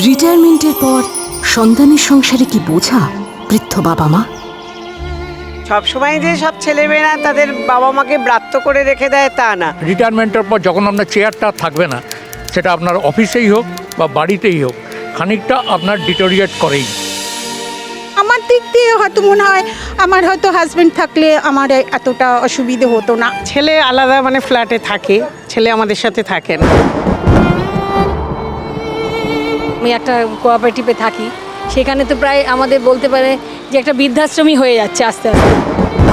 রিটায়ারমেন্টের পর সন্তানের সংসারে কি বোঝা বৃদ্ধ বাবা মা? সবসময় যে সব ছেলেমেয়েরা তাদের বাবা মাকে ব্রাত্য করে রেখে দেয় তা না। রিটায়ারমেন্টের পর যখন আপনার চেয়ারটা আর থাকবে না সেটা আপনার অফিসেই হোক বা বাড়িতেই হোক খানিকটা আপনার ডিটোরিয়েট করেই। আমার দিক দিয়ে হয়তো মনে হয় আমার হয়তো হাজবেন্ড থাকলে আমার এতটা অসুবিধে হতো না। ছেলে আলাদা মানে ফ্ল্যাটে থাকে ছেলে আমাদের সাথে থাকে না। আমি একটা কোঅপারেটিভে থাকি। সেখানে তো প্রায় আমাদের বলতে পারে যে একটা বৃদ্ধাশ্রমই হয়ে যাচ্ছে আস্তে আস্তে।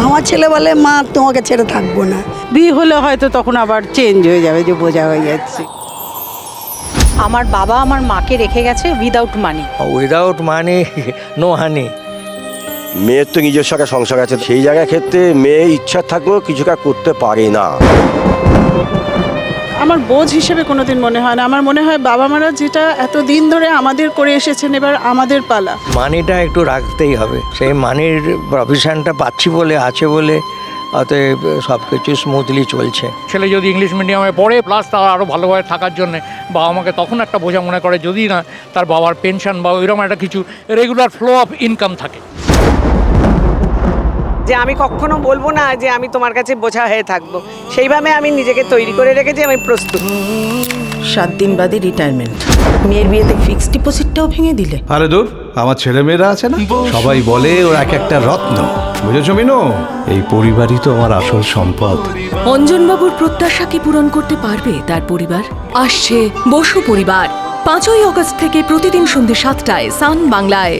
আমার ছেলে বলে মা তোমাকে ছেড়ে থাকব না। বিয়ে হলে হয়তো তখন আবার চেঞ্জ হয়ে যাবে যে বোঝা হয়ে যাচ্ছে। আমার বাবা আমার মাকে রেখে গেছে without money without money no honey মেয়ের তো নিজস্ব একটা সংসার আছে সেই জায়গার ক্ষেত্রে মেয়ে ইচ্ছা থাকলেও কিছুটা করতে পারে না। আমার বোঝ হিসেবে কোনোদিন মনে হয় না। আমার মনে হয় বাবা মারা যেটা এত দিন ধরে আমাদের করে এসেছেন এবার আমাদের পালা। মানিটা একটু রাখতেই হবে। সেই মানির প্রভিশনটা পাচ্ছি বলে আছে বলে অতএব সব কিছু স্মুথলি চলছে। ছেলে যদি ইংলিশ মিডিয়ামে পড়ে প্লাস তার আরও ভালোভাবে থাকার জন্য বাবা মাকে তখন একটা বোঝা মনে করে যদি না তার বাবার পেনশন বা ওইরকম একটা কিছু রেগুলার ফ্লো অফ ইনকাম থাকে। যে আমি কখনো বলব না যে আমি তোমার কাছে বোঝা হয়ে থাকব। সেইভাবে আমি নিজেকে তৈরি করে রেখেছি আমি প্রস্তুত। সাত দিন বাদে রিটায়ারমেন্ট মেয়ের বিয়েতে ফিক্সড ডিপোজিটটাও ভেঙে দিলে। আরে দূর আমার ছেলে মেয়েরা আছে না? সবাই বলে ওর এক একটা রত্ন। বুঝেছ মিনু? এই পরিবারই তো আমার আসল সম্পদ। অঞ্জনবাবুর প্রত্যাশা কি পূরণ করতে পারবে তার পরিবার? আসছে বসু পরিবার। পাঁচই অগস্ট থেকে প্রতিদিন সন্ধ্যে সাতটায় সান বাংলায়।